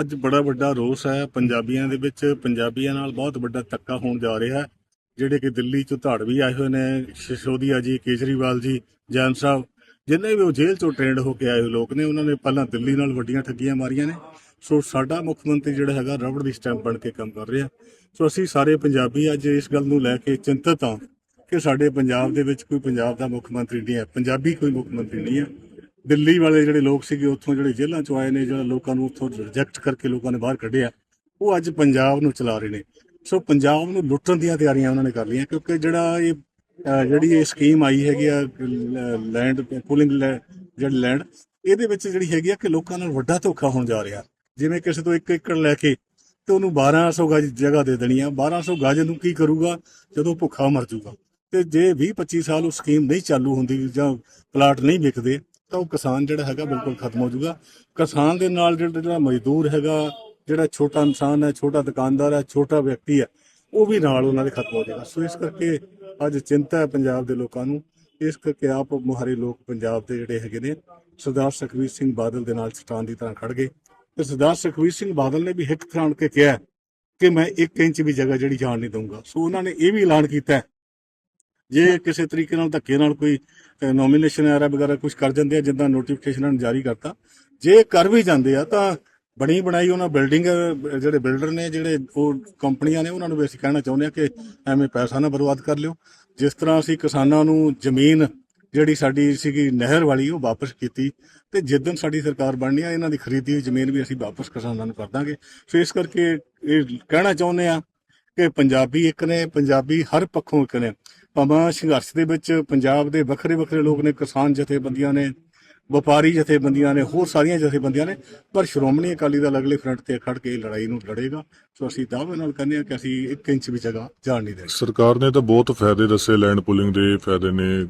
ਅੱਜ ਬੜਾ ਵੱਡਾ ਰੋਸ ਹੈ। ਪੰਜਾਬੀਆਂ ਦੇ ਵਿੱਚ ਪੰਜਾਬੀਆਂ ਨਾਲ ਬਹੁਤ ਵੱਡਾ ਧੱਕਾ ਹੋਣ ਜਾ ਰਿਹਾ ਹੈ। ਜਿਹੜੇ ਕਿ ਦਿੱਲੀ ਚੋਂ ਧਾੜਵੀ ਆਏ ਹੋਏ ਨੇ, ਸਿਸੋਦੀਆ ਜੀ, ਕੇਜਰੀਵਾਲ ਜੀ, ਜੈਨ ਸਾਹਿਬ, ਜਿੰਨੇ ਵੀ ਉਹ ਜੇਲ੍ਹ ਚੋਂ ਟ੍ਰੇਨਡ ਹੋ ਕੇ ਆਏ ਹੋਏ ਲੋਕ ਨੇ, ਉਹਨਾਂ ਨੇ ਪਹਿਲਾਂ ਦਿੱਲੀ ਨਾਲ ਵੱਡੀਆਂ ਠੱਗੀਆਂ ਮਾਰੀਆਂ ਨੇ। ਸੋ ਸਾਡਾ ਮੁੱਖ ਮੰਤਰੀ ਜਿਹੜਾ ਹੈਗਾ, ਰਬੜ ਦੀ ਸਟੈਂਪ ਬਣ ਕੇ ਕੰਮ ਕਰ ਰਿਹਾ। ਸੋ ਅਸੀਂ ਸਾਰੇ ਪੰਜਾਬੀ ਅੱਜ ਇਸ ਗੱਲ ਨੂੰ ਲੈ ਕੇ ਚਿੰਤਤ ਹਾਂ ਕਿ ਸਾਡੇ ਪੰਜਾਬ ਦੇ ਵਿੱਚ ਕੋਈ ਪੰਜਾਬ ਦਾ ਮੁੱਖ ਮੰਤਰੀ ਨਹੀਂ ਹੈ, ਪੰਜਾਬੀ ਕੋਈ ਮੁੱਖ ਮੰਤਰੀ ਨਹੀਂ ਹੈ। ਦਿੱਲੀ ਵਾਲੇ ਜਿਹੜੇ ਲੋਕ ਸੀਗੇ, ਉੱਥੋਂ ਜਿਹੜੇ ਜੇਲ੍ਹਾਂ ਚੋਂ ਆਏ ਨੇ, ਜਿਹੜਾ ਲੋਕਾਂ ਨੂੰ ਉੱਥੋਂ ਰਿਜੈਕਟ ਕਰਕੇ ਲੋਕਾਂ ਨੇ ਬਾਹਰ ਕੱਢਿਆ, ਉਹ ਅੱਜ ਪੰਜਾਬ ਨੂੰ ਚਲਾ ਰਹੇ ਨੇ। ਸੋ ਪੰਜਾਬ ਨੂੰ ਲੁੱਟਣ ਦੀਆਂ ਤਿਆਰੀਆਂ ਉਹਨਾਂ ਨੇ ਕਰ ਲਈਆਂ, ਕਿਉਂਕਿ ਜਿਹੜਾ ਇਹ ਜਿਹੜੀ ਇਹ ਸਕੀਮ ਆਈ ਹੈਗੀ ਆ ਲੈਂਡ ਪੂਲਿੰਗ ਜਿਹੜੀ ਲੈਂਡ ਇਹਦੇ ਵਿੱਚ ਜਿਹੜੀ ਹੈਗੀ ਆ ਕਿ ਲੋਕਾਂ ਨਾਲ ਵੱਡਾ ਧੋਖਾ ਹੋਣ ਜਾ ਰਿਹਾ। ਜਿਵੇਂ ਕਿਸੇ ਤੋਂ 1 ਏਕੜ ਲੈ ਕੇ ਤੇ ਉਹਨੂੰ 1200 ਗਜ ਜਗ੍ਹਾ ਦੇ ਦੇਣੀ ਆ 1200 ਗਜ ਨੂੰ ਕੀ ਕਰੂਗਾ? ਜਦੋਂ ਭੁੱਖਾ ਮਰ ਜਾਊਗਾ ਤੇ ਜੇ 20 25 ਸਾਲ ਉਹ ਸਕੀਮ ਨਹੀਂ ਚਾਲੂ ਹੁੰਦੀ ਜਾਂ ਪਲਾਟ ਨਹੀਂ ਵਿਕਦੇ ਤਾਂ ਉਹ ਕਿਸਾਨ ਜਿਹੜਾ ਹੈਗਾ ਬਿਲਕੁਲ ਖਤਮ ਹੋ ਜਾਊਗਾ। ਕਿਸਾਨ ਦੇ ਨਾਲ ਜਿਹੜਾ ਜਿਹੜਾ ਮਜ਼ਦੂਰ ਹੈਗਾ, ਜਿਹੜਾ ਛੋਟਾ ਇਨਸਾਨ ਹੈ, ਛੋਟਾ ਦੁਕਾਨਦਾਰ ਹੈ, ਛੋਟਾ ਵਿਅਕਤੀ ਹੈ, ਉਹ ਵੀ ਨਾਲ ਉਹਨਾਂ ਦੇ ਖਤਮ ਹੋ ਜਾਏਗਾ। ਸੋ ਇਸ ਕਰਕੇ ਅੱਜ ਚਿੰਤਾ ਹੈ ਪੰਜਾਬ ਦੇ ਲੋਕਾਂ ਨੂੰ। ਇਸ ਕਰਕੇ ਆਪ ਮੁਹਾਰੇ ਲੋਕ ਪੰਜਾਬ ਦੇ ਜਿਹੜੇ ਹੈਗੇ ਨੇ, ਸਰਦਾਰ ਸੁਖਬੀਰ ਸਿੰਘ ਬਾਦਲ ਦੇ ਨਾਲ ਚਟਾਨ ਦੀ ਤਰ੍ਹਾਂ ਖੜ ਗਏ। ਤੇ ਸਰਦਾਰ ਸੁਖਬੀਰ ਸਿੰਘ ਬਾਦਲ ਨੇ ਵੀ ਹਿੱਕ ਖਾਣ ਕੇ ਕਿਹਾ ਕਿ ਮੈਂ 1 ਇੰਚ ਵੀ ਜਗ੍ਹਾ ਜਿਹੜੀ ਜਾਣ ਨਹੀਂ ਦਊਂਗਾ। ਸੋ ਉਹਨਾਂ ਨੇ ਇਹ ਵੀ ਐਲਾਨ ਕੀਤਾ ਜੇ ਕਿਸੇ ਤਰੀਕੇ ਨਾਲ ਧੱਕੇ ਨਾਲ ਕੋਈ ਨੋਮੀਨੇਸ਼ਨ ਆਰਾ ਵਗੈਰਾ ਕੁਝ ਕਰ ਜਾਂਦੇ ਆ, ਜਿੱਦਾਂ ਨੋਟੀਫਿਕੇਸ਼ਨ ਨੇ ਜਾਰੀ ਕਰਤਾ, ਜੇ ਕਰ ਵੀ ਜਾਂਦੇ ਆ, ਤਾਂ ਬਣੀ ਬਣਾਈ ਉਹਨਾਂ ਬਿਲਡਿੰਗ ਜਿਹੜੇ ਬਿਲਡਰ ਨੇ, ਜਿਹੜੇ ਉਹ ਕੰਪਨੀਆਂ ਨੇ, ਉਹਨਾਂ ਨੂੰ ਵੀ ਅਸੀਂ ਕਹਿਣਾ ਚਾਹੁੰਦੇ ਆ ਕਿ ਐਵੇਂ ਪੈਸਾ ਨਾ ਬਰਬਾਦ ਕਰ ਲਿਓ। ਜਿਸ ਤਰ੍ਹਾਂ ਅਸੀਂ ਕਿਸਾਨਾਂ ਨੂੰ ਜ਼ਮੀਨ ਜਿਹੜੀ ਸਾਡੀ ਸੀਗੀ ਨਹਿਰ ਵਾਲੀ, ਉਹ ਵਾਪਸ ਕੀਤੀ ਤੇ ਜਿੱਦਣ ਸਾਡੀ ਸਰਕਾਰ ਬਣਨੀ ਆ, ਇਹਨਾਂ ਦੀ ਖਰੀਦੀ ਹੋਈ ਜ਼ਮੀਨ ਵੀ ਅਸੀਂ ਵਾਪਸ ਕਿਸਾਨਾਂ ਨੂੰ ਕਰ ਦਾਂਗੇ। ਸੋ ਇਸ ਕਰਕੇ ਇਹ ਕਹਿਣਾ ਚਾਹੁੰਦੇ ਆ ਕਿ ਪੰਜਾਬੀ ਇੱਕ ਨੇ, ਪੰਜਾਬੀ ਹਰ ਪੱਖੋਂ ਇੱਕ ਨੇ। ਭਾਵੇਂ ਸੰਘਰਸ਼ ਦੇ ਵਿੱਚ ਪੰਜਾਬ ਦੇ ਵੱਖਰੇ ਵੱਖਰੇ ਲੋਕ ਨੇ, ਕਿਸਾਨ ਜਥੇਬੰਦੀਆਂ ਨੇ, ਵਪਾਰੀ ਜਥੇਬੰਦੀਆਂ ਨੇ, ਹੋਰ ਸਾਰੀਆਂ ਜਥੇਬੰਦੀਆਂ ਨੇ, ਪਰ ਸ਼੍ਰੋਮਣੀ ਅਕਾਲੀ ਦਲ ਅਗਲੇ ਫਰੰਟ ਤੇ ਖੜ ਕੇ ਲੜਾਈ ਨੂੰ ਲੜੇਗਾ। ਸੋ ਅਸੀਂ ਦਾਅਵੇ ਨਾਲ ਕਹਿੰਦੇ ਹਾਂ ਕਿ ਅਸੀਂ 1 ਇੰਚ ਵੀ ਜਗ੍ਹਾ ਜਾਣ ਨਹੀਂ ਦੇਣੀ। ਸਰਕਾਰ ਨੇ ਤਾਂ ਬਹੁਤ ਫਾਇਦੇ ਦੱਸੇ, ਲੈਂਡ ਪੁਲਿੰਗ ਦੇ ਫਾਇਦੇ ਨੇ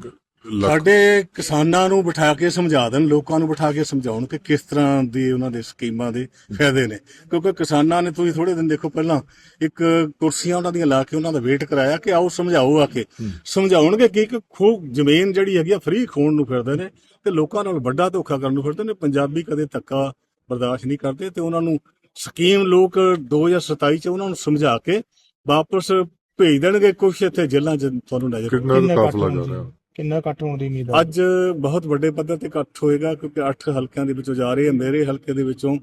ਸਾਡੇ ਕਿਸਾਨਾਂ ਨੂੰ ਬਿਠਾ ਕੇ ਸਮਝਾ ਦੇਣ ਲੋਕਾਂ ਨੂੰ ਬਿਠਾ ਕੇ ਸਮਝਾਉਣ ਕਿ ਕਿਸ ਤਰ੍ਹਾਂ ਦੀ ਉਹਨਾਂ ਦੇ ਸਕੀਮਾਂ ਦੇ ਫਾਇਦੇ ਨੇ। ਕਿਉਂਕਿ ਕਿਸਾਨਾਂ ਨੇ ਤੁਸੀਂ ਥੋੜੇ ਦਿਨ ਦੇਖੋ ਪਹਿਲਾਂ ਇੱਕ ਕੁਰਸੀਆਂ ਉਹਨਾਂ ਦੀਆਂ ਲਾ ਕੇ ਉਹਨਾਂ ਦਾ ਵੇਟ ਕਰਾਇਆ ਕਿ ਆਓ ਸਮਝਾਓ ਆ ਕੇ। ਸਮਝਾਉਣਗੇ ਕੀ ਕਿ ਖੋ ਜ਼ਮੀਨ ਜਿਹੜੀ ਹੈਗੀ ਆ ਫ੍ਰੀ ਖੋਣ ਨੂੰ ਫਿਰਦੇ ਨੇ ਤੇ ਲੋਕਾਂ ਨਾਲ ਵੱਡਾ ਧੋਖਾ ਕਰਨ ਨੂੰ ਫਿਰਦੇ ਨੇ। ਪੰਜਾਬੀ ਕਦੇ ਧੱਕਾ ਬਰਦਾਸ਼ਤ ਨਹੀਂ ਕਰਦੇ ਤੇ ਉਹਨਾਂ ਨੂੰ ਸਕੀਮ ਲੋਕ 2027 ਚ ਉਹਨਾਂ ਨੂੰ ਸਮਝਾ ਕੇ ਵਾਪਸ ਭੇਜ ਦੇਣਗੇ। ਕੁਛ ਇੱਥੇ ਜੇਲ੍ਹਾਂ 'ਚ ਤੁਹਾਨੂੰ ਨਜ਼ਰ ਕਿੰਨਾ ਕਾਫਲਾ ਜਾ ਰਿਹਾ। ਕਿੰਨਾ ਇਕੱਠ ਹੋਣ ਦੀ ਉਮੀਦ ਹੈ ਅੱਜ ਬਹੁਤ ਵੱਡੇ ਪੱਧਰ ਤੇ ਇਕੱਠ ਹੋਏਗਾ ਕਿਉਂਕਿ 8 ਹਲਕਿਆਂ ਦੇ ਵਿੱਚੋਂ ਜਾ ਰਹੇ ਆ। ਮੇਰੇ ਹਲਕੇ ਦੇ ਵਿੱਚੋਂ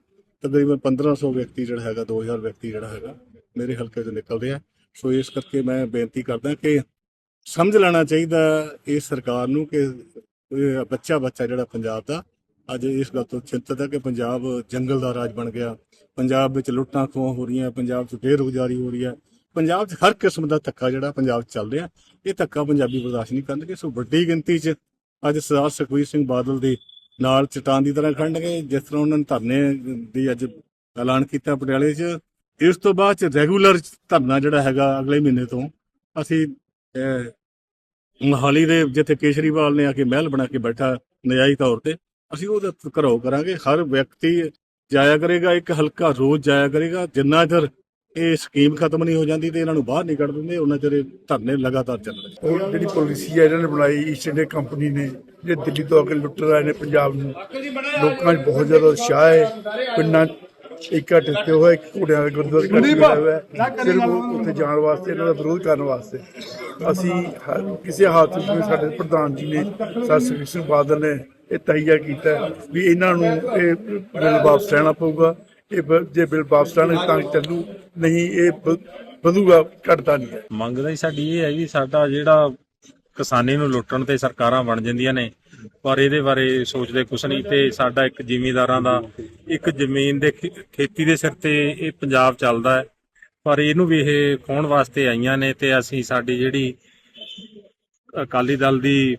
ਤਕਰੀਬਨ 1500 ਵਿਅਕਤੀ ਜਿਹੜਾ ਹੈਗਾ 2000 ਵਿਅਕਤੀ ਜਿਹੜਾ ਹੈਗਾ, ਮੇਰੇ ਹਲਕੇ ਤੋਂ ਨਿਕਲਦੇ ਆ ਸੋ ਇਸ ਕਰਕੇ ਮੈਂ ਬੇਨਤੀ ਕਰਦਾ ਕਿ ਸਮਝ ਲੈਣਾ ਚਾਹੀਦਾ ਇਸ ਸਰਕਾਰ ਨੂੰ ਕਿ ਬੱਚਾ ਬੱਚਾ ਜਿਹੜਾ ਪੰਜਾਬ ਦਾ, ਅੱਜ ਇਸ ਗੱਲ ਤੋਂ ਚਿੰਤਤ ਹੈ ਕਿ ਪੰਜਾਬ ਜੰਗਲ ਦਾ ਰਾਜ ਬਣ ਗਿਆ। ਪੰਜਾਬ ਵਿੱਚ ਲੁੱਟਾਂ ਖੋਹਾਂ ਹੋ ਰਹੀਆਂ, ਪੰਜਾਬ 'ਚ ਬੇਰੁਜ਼ਗਾਰੀ ਹੋ ਰਹੀ ਹੈ ਪੰਜਾਬ 'ਚ ਹਰ ਕਿਸਮ ਦਾ ਧੱਕਾ ਜਿਹੜਾ ਪੰਜਾਬ 'ਚ ਚੱਲ ਰਿਹਾ ਇਹ ਧੱਕਾ ਪੰਜਾਬੀ ਬਰਦਾਸ਼ਤ ਨਹੀਂ ਕਰਨਗੇ। ਸੋ ਵੱਡੀ ਗਿਣਤੀ 'ਚ ਅੱਜ ਸਰਦਾਰ ਸੁਖਬੀਰ ਸਿੰਘ ਬਾਦਲ ਦੇ ਨਾਲ ਚਟਾਨ ਦੀ ਤਰ੍ਹਾਂ ਖੜਨਗੇ ਜਿਸ ਤਰ੍ਹਾਂ ਉਹਨਾਂ ਨੇ ਧਰਨੇ ਦੀ ਅੱਜ ਐਲਾਨ ਕੀਤਾ ਪਟਿਆਲੇ 'ਚ। ਇਸ ਤੋਂ ਬਾਅਦ 'ਚ ਰੈਗੂਲਰ ਧਰਨਾ ਜਿਹੜਾ ਹੈਗਾ ਅਗਲੇ ਮਹੀਨੇ ਤੋਂ ਅਸੀਂ ਅਹ, ਮੋਹਾਲੀ ਦੇ ਜਿੱਥੇ ਕੇਜਰੀਵਾਲ ਨੇ ਆ ਕੇ ਮਹਿਲ ਬਣਾ ਕੇ ਬੈਠਾ ਨਜਾਇਜ਼ ਤੌਰ ਤੇ ਅਸੀਂ ਉਹਦਾ ਘਰੋ ਕਰਾਂਗੇ। ਹਰ ਵਿਅਕਤੀ ਜਾਇਆ ਕਰੇਗਾ ਇੱਕ ਹਲਕਾ ਰੋਜ਼ ਜਾਇਆ ਕਰੇਗਾ। ਜਿੰਨਾ ਚਿਰ ਇਹ ਸਕੀਮ ਖਤਮ ਨਹੀਂ ਹੋ ਜਾਂਦੀ ਤੇ ਇਹਨਾਂ ਨੂੰ ਬਾਹਰ ਨਹੀਂ ਕੱਢ ਦਿੰਦੇ ਉਹਨਾਂ ਚਿਰ ਇਹ ਧਰਨੇ ਲਗਾਤਾਰ ਚੱਲਣਗੇ ਉਹ ਜਿਹੜੀ ਪਾਲਿਸੀ ਹੈ ਇਹਨਾਂ ਨੇ ਬਣਾਈ ਈਸਟ ਇੰਡੀਆ ਕੰਪਨੀ ਨੇ ਜੇ ਦਿੱਲੀ ਤੋਂ ਆ ਕੇ ਲੁੱਟ ਰਹੇ ਨੇ ਪੰਜਾਬ ਨੂੰ। ਲੋਕਾਂ 'ਚ ਬਹੁਤ ਜ਼ਿਆਦਾ ਉਤਸ਼ਾਹ ਹੈ। ਪਿੰਡਾਂ 'ਚ ਇੱਕਾ ਟਿੱਕੇ ਹੋਏ ਘੋੜਿਆਂ ਦੇ ਗੁਰਦੁਆਰੇ ਕੱਢ ਕੇ ਹੋਇਆ ਸਿਰਫ ਉੱਥੇ ਜਾਣ ਵਾਸਤੇ ਇਹਨਾਂ ਦਾ ਵਿਰੋਧ ਕਰਨ ਵਾਸਤੇ। ਅਸੀਂ ਕਿਸੇ ਹਾਲਤ ਵਿੱਚ ਸਾਡੇ ਪ੍ਰਧਾਨ ਜੀ ਨੇ ਸਰ ਸੁਖਬੀਰ ਸਿੰਘ ਬਾਦਲ ਨੇ ਇਹ ਤਹੀਆ ਕੀਤਾ ਵੀ ਇਹਨਾਂ ਨੂੰ ਇਹ ਬਿੱਲ ਵਾਪਸ ਲੈਣਾ ਪਊਗਾ। ਇਹ ਜੇ ਬਿੱਲ ਵਾਪਸ ਲੈਣ ਤਾਂ ਚੱਲੂ ਨਹੀਂ ਇਹ ਵਧੂਗਾ, ਘਟਦਾ ਨਹੀਂ ਹੈ। ਮੰਗ ਤਾਂ ਜੀ ਸਾਡੀ ਇਹ ਹੈ ਵੀ ਸਾਡਾ ਜਿਹੜਾ ਕਿਸਾਨੀ ਨੂੰ ਲੁੱਟਣ ਤੇ ਸਰਕਾਰਾਂ ਬਣ ਜਾਂਦੀਆਂ ਨੇ, ਪਰ ਇਹਦੇ ਬਾਰੇ ਸੋਚਦੇ ਕੁਛ ਨਹੀਂ ਤੇ ਸਾਡਾ ਇੱਕ ਜ਼ਿਮੀਂਦਾਰਾਂ ਦਾ, ਇੱਕ ਜ਼ਮੀਨ ਦੇ ਖੇ- ਖੇਤੀ ਦੇ ਸਿਰ ਤੇ ਇਹ ਪੰਜਾਬ ਚੱਲਦਾ ਹੈ। ਪਰ ਇਹਨੂੰ ਵੀ ਇਹ ਖੋਣ ਵਾਸਤੇ ਆਈਆਂ ਨੇ ਤੇ ਅਸੀਂ ਸਾਡੀ ਜਿਹੜੀ ਅਕਾਲੀ ਦਲ ਦੀ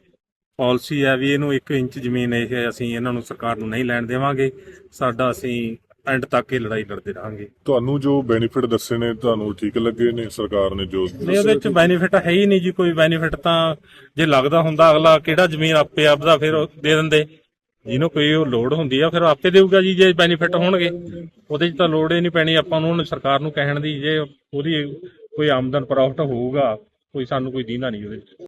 ਪਾਲਿਸੀ ਹੈ ਵੀ ਇਹਨੂੰ 1 ਇੰਚ ਜ਼ਮੀਨ ਇਹ ਅਸੀਂ ਇਹਨਾਂ ਨੂੰ ਸਰਕਾਰ ਨੂੰ ਨਹੀਂ ਲੈਣ ਦੇਵਾਂਗੇ। ਸਾਡਾ ਅਸੀਂ ਐਂਡ ਤੱਕ ਇਹ ਲੜਾਈ ਲੜਦੇ ਰਹਾਂਗੇ। ਤੁਹਾਨੂੰ ਜੋ ਬੈਨੀਫਿਟ ਦੱਸੇ ਨੇ ਤੁਹਾਨੂੰ ਠੀਕ ਲੱਗੇ ਨੇ ਸਰਕਾਰ ਨੇ ਜੋ ਨਹੀਂ ਉਹਦੇ ਵਿੱਚ ਬੈਨੀਫਿਟ ਹੈ। ਹੀ ਨਹੀਂ ਜੀ ਕੋਈ ਬੈਨੀਫਿਟ ਤਾਂ ਜੇ ਲੱਗਦਾ ਹੁੰਦਾ ਅਗਲਾ ਕਿਹੜਾ ਜ਼ਮੀਨ ਆਪੇ ਆਪਦਾ ਫਿਰ ਦੇ ਦਿੰਦੇ। ਜਿਹਨੂੰ ਕੋਈ ਲੋੜ ਹੁੰਦੀ ਆ ਫਿਰ ਆਪੇ ਦੇਊਗਾ ਜੀ ਜੇ ਬੈਨੀਫਿਟ ਹੋਣਗੇ। ਉਹਦੇ 'ਚ ਤਾਂ ਲੋੜ ਹੀ ਨਹੀਂ ਪੈਣੀ ਆਪਾਂ ਨੂੰ ਸਰਕਾਰ ਨੂੰ ਕਹਿਣ ਦੀ ਜੇ ਉਹਦੀ ਕੋਈ ਆਮਦਨ ਪ੍ਰੋਫਿਟ ਹੋਊਗਾ ਕੋਈ ਸਾਨੂੰ ਕੋਈ ਦੀਨਾ ਨਹੀਂ ਉਹਦੇ 'ਚ।